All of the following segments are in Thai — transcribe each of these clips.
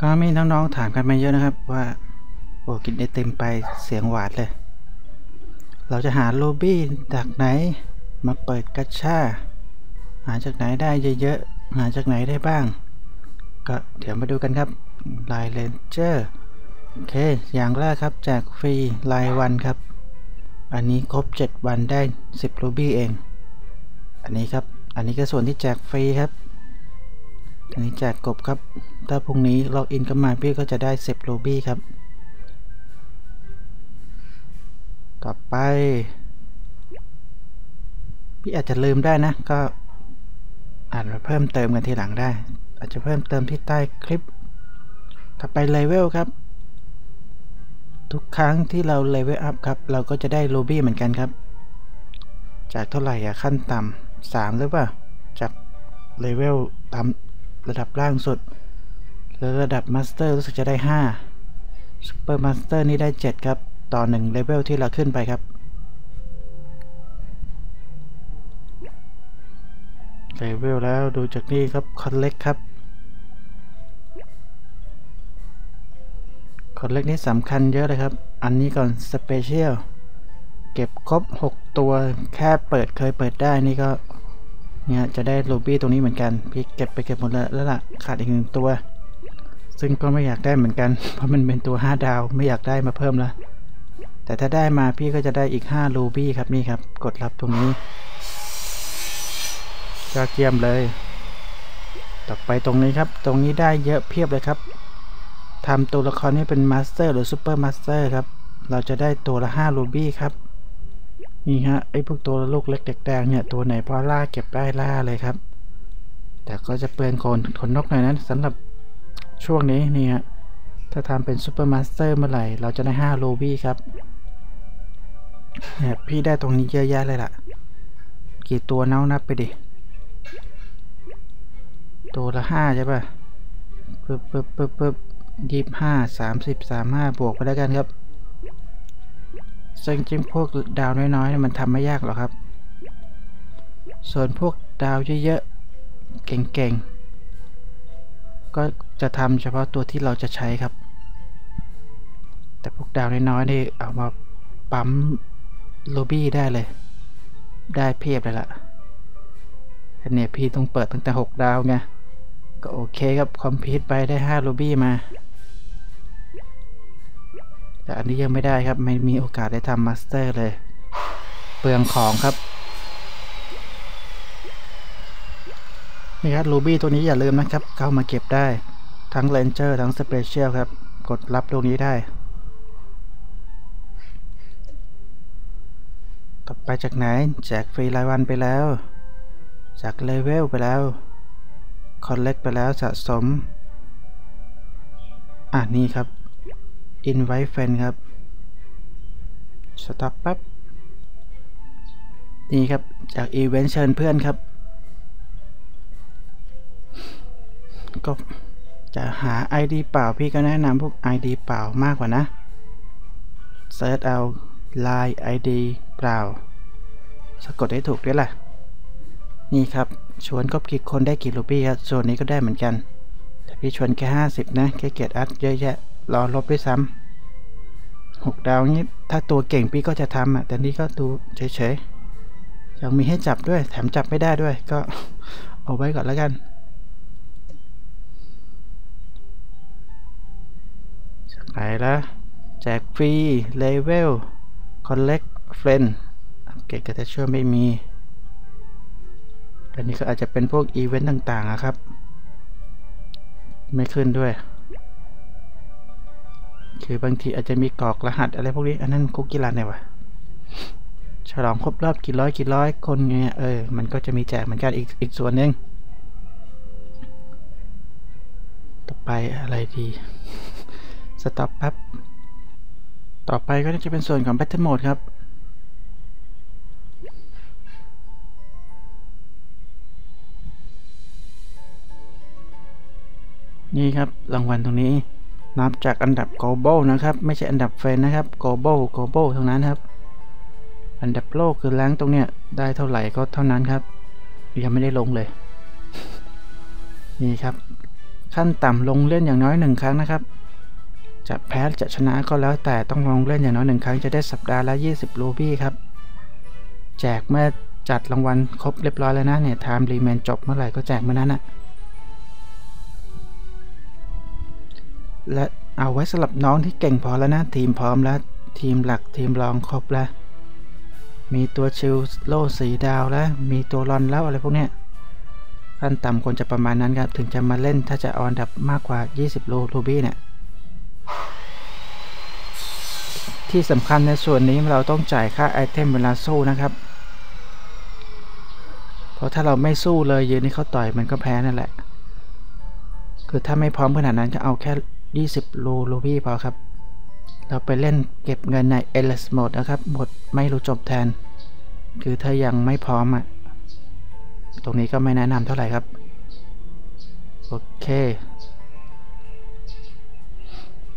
ก็มีน้องๆถามกันมาเยอะนะครับว่า โอ้กินไอติมไปเสียงหวานเลย เราจะหาโลบี้จากไหนมาเปิดกัชชาหาจากไหนได้เยอะๆ หาจากไหนได้บ้าง ก็เดี๋ยวมาดูกันครับลน์เลนเจอร์โอเค อย่างแรกครับแจกฟรีรายวันครับ อันนี้ครบ 7 วันได้ 10รูบี้เอง อันนี้ครับ อันนี้ก็ส่วนที่แจกฟรีครับ อันนี้แจกกบครับ ถ้าพรุ่งนี้ล็อกอินกันมาพี่ก็จะได้10รูบี้ครับ ต่อไป พี่อาจจะลืมได้นะ ก็อ่านมาเพิ่มเติมกันทีหลังได้ อาจจะเพิ่มเติมที่ใต้คลิป ต่อไปเลเวลครับ ทุกครั้งที่เราเลเวลอัพครับ เราก็จะได้โลบี้เหมือนกันครับ จากเท่าไหร่อะขั้นต่ำสามหรือเปล่าจากเลเวลต่ำ ระดับล่างสุด แล้วระดับมาสเตอร์รู้สึกจะได้5ซูเปอร์มาสเตอร์นี่ได้ 7 ครับ ต่อ1เลเวลที่เราขึ้นไปครับ เลเวลแล้วดูจากนี่ครับ คอนเล็กครับ คอนเล็กนี่สำคัญเยอะเลยครับ อันนี้ก่อนสเปเชียล เก็บครบ 6 ตัวแค่เปิดเคยเปิดได้นี่ก็ เนี่ยจะได้โลบี้ตรงนี้เหมือนกันพี่เก็บไปเก็บหมดแล้วแล้วล่ะขาดอีกหนึ่งตัว ซึ่งก็ไม่อยากได้เหมือนกัน เพราะมันเป็นตัว 5 ดาวไม่อยากได้มาเพิ่มแล้วแต่ถ้าได้มาพี่ก็จะได้อีก5โลบี้ครับนี่ครับกดรับตรงนี้ยอดเยี่ยมเลย ต่อไปตรงนี้ครับ ตรงนี้ได้เยอะเพียบเลยครับทำตัวละครให้เป็นมาสเตอร์หรือซูเปอร์มาสเตอร์ครับ เราจะได้ตัวละ5รูบี้ครับ นี่ฮะไอพวกตัวลูกเล็กเด็กแดงเนี่ยตัวไหนพอล่าเก็บได้ล่าเลยครับ แต่ก็จะเปลืองคนขนนกหน่อยนะสำหรับช่วงนี้นี่ฮะถ้าทำเป็นซูเปอร์มาสเตอร์เมื่อไหร่ เราจะได้5รูบี้ครับเนี่ยพี่ได้ตรงนี้เยอะแยะเลยล่ะ กี่ตัวเน่านับไปดิ ตัวละห้าใช่ป่ะปึ๊บปึ๊บปึ๊บปึ๊บยี่ห้าสามสิบสามห้าบวกไปแล้วกันครับ ซึ่งจริงพวกดาวน้อยๆมันทำไม่ยากหรอกครับ ส่วนพวกดาวเยอะๆเก่งๆ ก็จะทำเฉพาะตัวที่เราจะใช้ครับ แต่พวกดาวน้อยๆนี่เอามาปั๊มโลบี้ได้เลย ได้เพียบเลยล่ะเนี่ยพี่ต้องเปิดตั้งแต่ 6 ดาวไงก็โอเคครับคอมพิวต์ไปได้5โลบี้มา แต่อันนี้ยังไม่ได้ครับ ไม่มีโอกาสได้ทำมาสเตอร์เลย เปลืองของครับ นี่ครับรูบี้ตัวนี้อย่าลืมนะครับ เข้ามาเก็บได้ทั้งเลนเจอร์ทั้งสเปเชียลครับ กดรับตรงนี้ได้ ต่อไปจากไหน แจกฟรีรายวันไปแล้ว จากเลเวลไปแล้วคอนเล็กไปแล้วสะสม อะนี่ครับ invite friend ครับ สต็อปปั๊บ นี่ครับ จากอีเวนต์เชิญเพื่อนครับ ก็จะหา ID เปล่าพี่ก็แนะนำพวก ID เปล่ามากกว่านะ เซิร์ชเอา Line ID เปล่า สะกดให้ถูกด้วยล่ะ นี่ครับ ชวนครบกี่คนได้กี่รูปี้ครับส่วนนี้ก็ได้เหมือนกัน แต่พี่ชวนแค่ห้าสิบนะแค่เกียรติอัดเยอะแยะ รอลบด้วยซ้ำหกดาวนี้ถ้าตัวเก่งพี่ก็จะทำอะแต่นี่ก็ดูเฉยๆยังมีให้จับด้วย แถมจับไม่ได้ด้วย ก็เอาไว้ก่อนแล้วกันจากไหนละแจกฟรีเลเวลคอลเลกเฟรนเกตกระทช่วยไม่มี อันนี้ก็อาจจะเป็นพวกอีเวนต์ต่างๆนะครับ ไม่ขึ้นด้วย คือบางทีอาจจะมีกรอกรหัสอะไรพวกนี้ อันนั้นคุกกี้รันเนี่ยวะฉลองครบรอบกี่ร้อยกี่ร้อยคนเนี่ยเออ มันก็จะมีแจกเหมือนกันอีกอีกส่วนหนึ่งต่อไปอะไรดีสต็อปแป๊บต่อไปก็จะเป็นส่วนของ Battle Mode ครับ นี่ครับรางวัลตรงนี้ นับจากอันดับ global นะครับ ไม่ใช่อันดับเฟนนะครับ global global เท่านั้นครับ อันดับโลกคือแรงตรงเนี้ยได้เท่าไหร่ก็เท่านั้นครับ ยังไม่ได้ลงเลย นี่ครับ ขั้นต่ำลงเล่นอย่างน้อยหนึ่งครั้งนะครับจะแพ้จะชนะก็แล้วแต่ต้องลงเล่นอย่างน้อยหนึ่งครั้งจะได้สัปดาห์ละ 20 รูบี้ครับ แจกเมื่อจัดรางวัลครบเรียบร้อยแล้วนะเนี่ยไทม์รีแมนจบเมื่อไหร่ก็แจกเมื่อนั้นอะ และเอาไว้สำหรับน้องที่เก่งพอแล้วนะ ทีมพร้อมแล้ว ทีมหลักทีมรองครบแล้ว มีตัวชิลโล่สีดาวแล้ว มีตัวรอนแล้วอะไรพวกเนี้ยขั้นต่ำควรจะประมาณนั้นครับ ถึงจะมาเล่นถ้าจะออนดับมากกว่า 20 โลรูบี้เนี่ย ที่สำคัญในส่วนนี้เราต้องจ่ายค่าไอเทมเวลาสู้นะครับ เพราะถ้าเราไม่สู้เลยยืนนี่เขาต่อยมันก็แพ้นั่นแหละ คือถ้าไม่พร้อมขนาดนั้นก็เอาแค่ 20โลรูบี้พอครับ เราไปเล่นเก็บเงินใน e l s Mode นะครับหมดไม่รู้จบแทน คือถ้ายังไม่พร้อมอะตรงนี้ก็ไม่แนะนำเท่าไหร่ครับ โอเค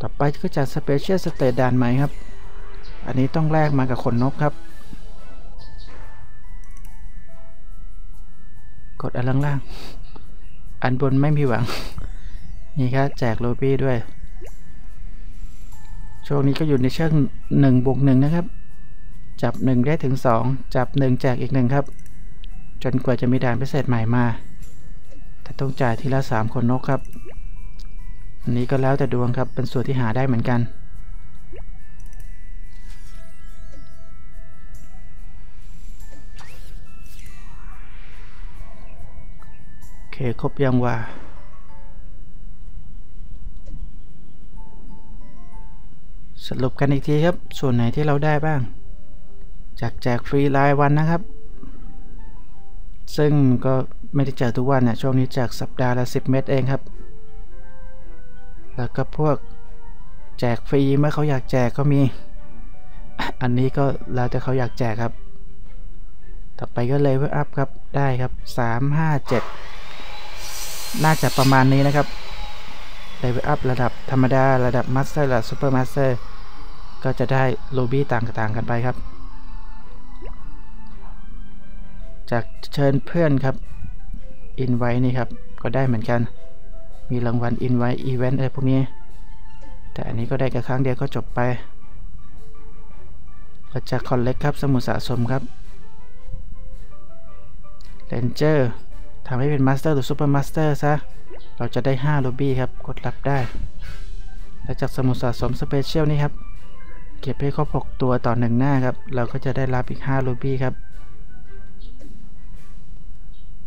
ต่อไปก็จะ Special State ด่านใหมครับ อันนี้ต้องแลกมากับขนนกครับกดอันล่างๆ อันบนไม่มีหวัง นี่ครับแจกโรบี้ด้วย ช่วงนี้ก็อยู่ในเชิง1บวก1นะครับ จับ 1 ได้ถึง 2 จับ 1 แจกอีก 1 ครับ จนกว่าจะมีด่านพิเศษใหม่มา แต่ต้องจ่ายทีละ 3 คนนกครับ อันนี้ก็แล้วแต่ดวงครับ เป็นส่วนที่หาได้เหมือนกันโอเคครบยังว่า รุปกันอีกทีครับ ส่วนไหนที่เราได้บ้าง จากแจกฟรีรายวันนะครับ ซึ่งก็ไม่ได้แจกทุกวันนะช่วงนี้แจกสัปดาห์ละ 10 เม็ดเองครับ แล้วก็พวกแจกฟรีเมื่อเขาอยากแจกก็มี อันนี้ก็แล้วแต่เขาอยากแจกครับ ต่อไปก็เลยเวอัพครับได้ครับ 3 5 7 น่าจะประมาณนี้นะครับเลเวลอัพระดับธรรมดา ระดับมาสเตอร์ระดับซูเปอร์มาสเตอร์ ก็จะได้โลบี้ต่างๆกันไปครับ จากเชิญเพื่อนครับอินไว้นี่ครับ ก็ได้เหมือนกัน มีรางวัลอินไว้อีเวนต์อะไรพวกนี้ แต่อันนี้ก็ได้แค่ครั้งเดียวก็จบไปเราจะคอลเลกครับสมุดสะสมครับเรนเจอร์ทำให้เป็นมาสเตอร์หรือซูเปอร์มาสเตอร์ซะ เราจะได้5โลบี้ครับ กดรับได้ และจากสมุดสะสมสเปเชียลนี่ครับ เก็บให้ครบ 6 ตัวต่อหนึ่งหน้าครับ เราก็จะได้รับอีก5โลบี้ครับ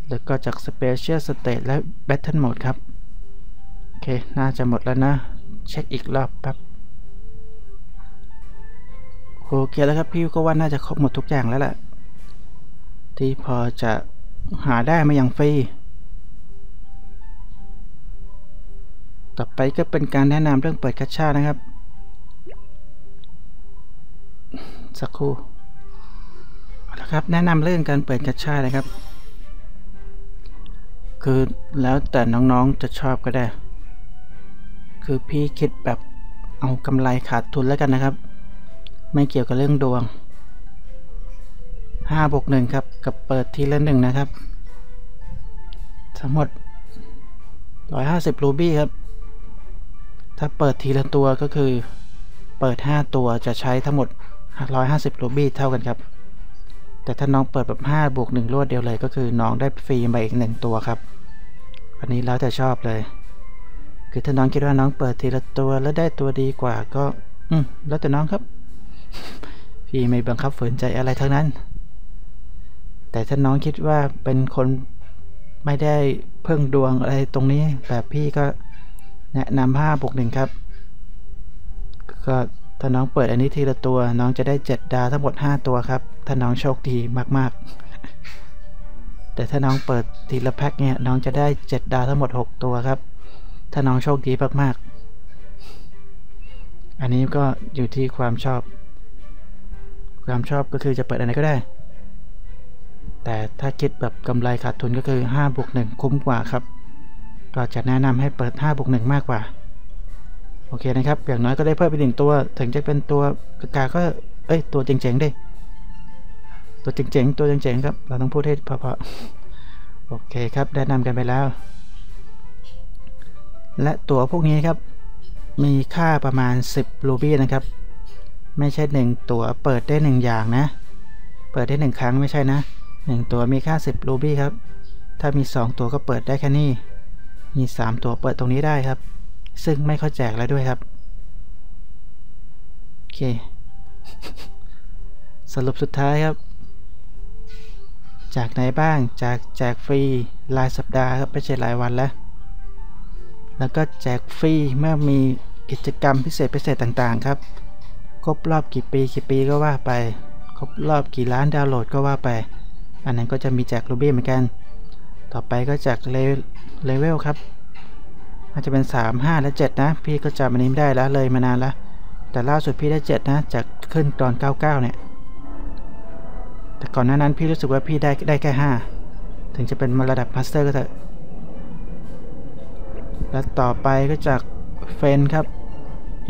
แล้วก็จาก Special State และ Battle Mode ครับ โอเค น่าจะหมดแล้วนะ เช็คอีกรอบแป๊บโอเคแล้วครับพี่ก็ว่าน่าจะครบหมดทุกอย่างแล้วแหละ ที่พอจะหาได้มาอย่างฟรีต่อไปก็เป็นการแนะนำเรื่องเปิดกัชชานะครับ สักครู่แล้วครับแนะนำเรื่องการเปิดกัชชานะครับ คือแล้วแต่น้องๆจะชอบก็ได้ คือพี่คิดแบบเอากำไรขาดทุนแล้วกันนะครับ ไม่เกี่ยวกับเรื่องดวง5บวก1ครับ กับเปิดทีละหนึ่งนะครับ ทั้งหมด 150 รูบี้ครับ ถ้าเปิดทีละตัวก็คือ เปิด 5 ตัวจะใช้ทั้งหมด 150รูบี้เท่ากันครับ แต่ถ้าน้องเปิดแบบ5บวก1รวดเดียวเลยก็คือน้องได้ฟรีมาอีก 1 ตัวครับ อันนี้แล้วแต่ชอบเลย คือถ้าน้องคิดว่าน้องเปิดทีละตัวแล้วได้ตัวดีกว่าก็ อืมแล้วแต่น้องครับ พี่ไม่บังคับฝืนใจอะไรทั้งนั้น แต่ถ้าน้องคิดว่าเป็นคนไม่ได้เพิ่งดวงอะไรตรงนี้แบบพี่ก็แนะนำห้าบวกหนึ่งครับ ก็ ถ้าน้องเปิดอันนี้ทีละตัว น้องจะได้ 7 ดาทั้งหมด 5 ตัวครับ ถ้าน้องโชคดีมากๆ แต่ถ้าน้องเปิดทีละแพ็คเนี่ย น้องจะได้ 7 ดาทั้งหมด 6 ตัวครับ ถ้าน้องโชคดีมากๆ อันนี้ก็อยู่ที่ความชอบ ความชอบก็คือจะเปิดอันไหนก็ได้ แต่ถ้าคิดแบบกำไรขาดทุนก็คือ5บวก1คุ้มกว่าครับ ก็จะแนะนำให้เปิด5บวก1มากกว่า โอเคนะครับ อย่างน้อยก็ได้เพิ่มไปหนึ่งตัว ถึงจะเป็นตัวกากาก็เอ้ย ตัวเจ๋งๆดิตัวเจ๋งๆ ตัวเจ๋งๆครับ เราต้องพูดให้เพราะๆโอเคครับ แนะนำกันไปแล้ว และตัวพวกนี้ครับ มีค่าประมาณ 10รูบี้นะครับ ไม่ใช่ 1 ตัว เปิดได้ 1 อย่างนะ เปิดได้ 1 ครั้งไม่ใช่นะ 1 ตัวมีค่า 10รูบี้ครับ ถ้ามี 2 ตัวก็เปิดได้แค่นี้ มี 3 ตัวเปิดตรงนี้ได้ครับ ซึ่งไม่เข้าแจกแล้วด้วยครับ โอเค สรุปสุดท้ายครับ จากไหนบ้างจากแจกฟรีรายสัปดาห์ครับไม่ใช่รายวันแล้ว แล้วก็แจกฟรีเมื่อมีกิจกรรมพิเศษพิเศษต่างๆครับครบรอบกี่ปีกี่ปีก็ว่าไป ครบรอบกี่ล้านดาวน์โหลดก็ว่าไป อันนั้นก็จะมีแจกรูบี้เหมือนกัน ต่อไปก็แจกเลเวลครับาจจะเป็น 3 5 และ 7 นะ พี่ก็จำอันนี้ไม่ได้แล้วเลยมานานล้วแต่ล่าสุดพี่ได้ 7 นะ จากขึ้นตอน 99 เนี่ย แต่ก่อนหน้านั้นพี่รู้สึกว่าพี่ได้ได้แค่ 5 ถึงจะเป็นมาระดับมาสเตอร์ก็เถอะ และต่อไปก็จากเฟนครับ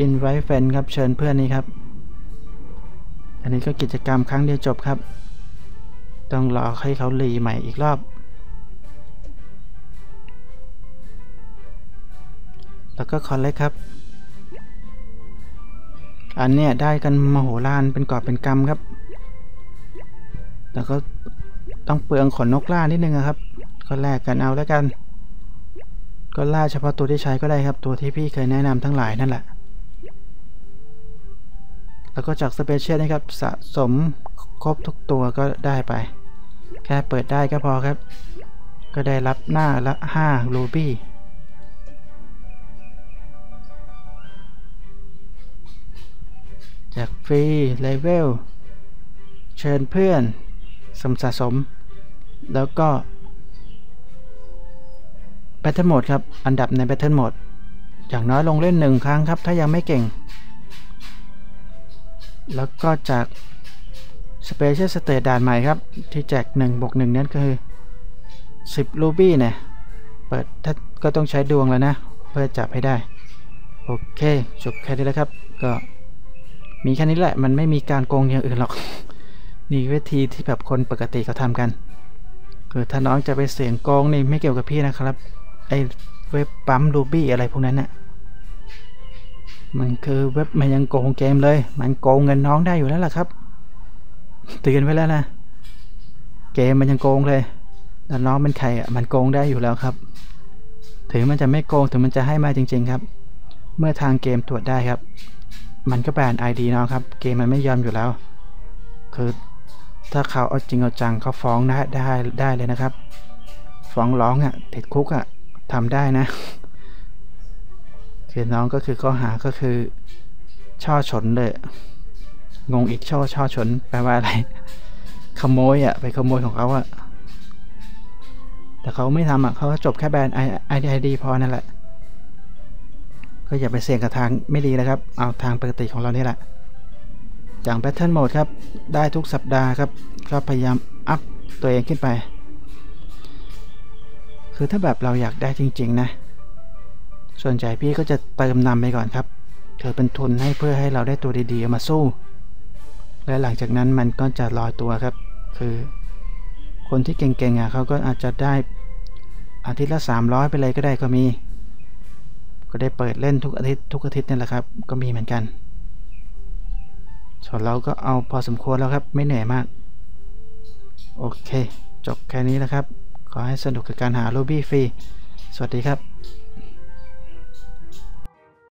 invite f r i e n ครับเชิญเพื่อนนี้ครับ อันนี้ก็กิจกรรมครั้งเดียวจบครับ ต้องรอให้เขารีใหม่อีกรอบ แล้วก็คอนเล็กครับ อันเนี้ยได้กันมโหฬารเป็นกอบเป็นกำครับแต่ก็ต้องเปลืองขนนกล่านิดนึงครับ ก็แลกกันเอาแล้วกัน ก็ล่าเฉพาะตัวที่ใช้ก็ได้ครับ ตัวที่พี่เคยแนะนำทั้งหลายนั่นแหละ แล้วก็จากสเปเชียลนะครับสะสมครบทุกตัวก็ได้ไป แค่เปิดได้ก็พอครับ ก็ได้รับหน้าละ5รูบี้ จากฟรีเลเวล เชิญเพื่อนสมสะสม แล้วก็ Battle Mode ครับ อันดับใน Battle Mode อย่างน้อยลงเล่นหนึ่งครั้งครับ ถ้ายังไม่เก่ง แล้วก็จาก Special Stage ด่านใหม่ครับ ที่แจก1บวก1นั่นก็คือ 10 รูบี้เนี่ย เปิดถ้าก็ต้องใช้ดวงแล้วนะ เพื่อจับให้ได้ โอเค จบแค่นี้แล้วครับ ก็ มีแค่นี้แหละ มันไม่มีการโกงอย่างอื่นหรอก นี่วิธีที่แบบคนปกติเขาทำกันคือถ้าน้องจะไปเสี่ยงโกงนี่ไม่เกี่ยวกับพี่นะครับ ไอเว็บปั๊มรูบี้อะไรพวกนั้นน่ะ มันคือเว็บมันยังโกงเกมเลย มันโกงเงินน้องได้อยู่แล้วล่ะครับเตือนไว้แล้วนะ เกมมันยังโกงเลยแล้วน้องเป็นใครอะ มันโกงได้อยู่แล้วครับ ถึงมันจะไม่โกง ถึงมันจะให้มาจริง ๆ ครับ เมื่อทางเกมตรวจได้ครับ มันก็แบน ID น้องครับ เกมมันไม่ยอมอยู่แล้ว คือถ้าเขาเอาจริงเอาจังเขาฟ้องได้ได้ได้เลยนะครับ ฟ้องร้องอะ่ะติดคุกอะ่ะทำได้นะ คือน้องก็คือข้อหาก็คือช่อฉนเลย งงอีกช่อช่อฉนแปลว่าอะไร ขโมยอะ่ะไปขโมยของเขาอะ่ะแต่เขาไม่ทำอะ่ะเขาจบแค่แบนไอไอดีพอนั่นแหละ ก็อย่าไปเสี่ยงกับทางไม่ดีนะครับ เอาทางปกติของเรานี่แหละอย่าง Battle Mode ครับ ได้ทุกสัปดาห์ครับ ก็พยายามอัพตัวเองขึ้นไป คือถ้าแบบเราอยากได้จริง ๆ นะ ส่วนใหญ่พี่ก็จะเติมนำไปก่อนครับเกิดเป็นทุนให้เพื่อให้เราได้ตัวดีๆมาสู้ และหลังจากนั้นมันก็จะลอยตัวครับ คือ คนที่เก่งๆอะเขาก็อาจจะได้อาทิตย์ละ 300 ไปเลยก็ได้ก็มี ได้เปิดเล่นทุกอาทิตย์ทุกอาทิตย์นี่แหละครับ ก็มีเหมือนกัน ส่วนเราก็เอาพอสมควรแล้วครับไม่เหนื่อยมาก โอเค จบแค่นี้แล้วครับ ขอให้สนุกกับการหาโลบี้ฟรี สวัสดีครับ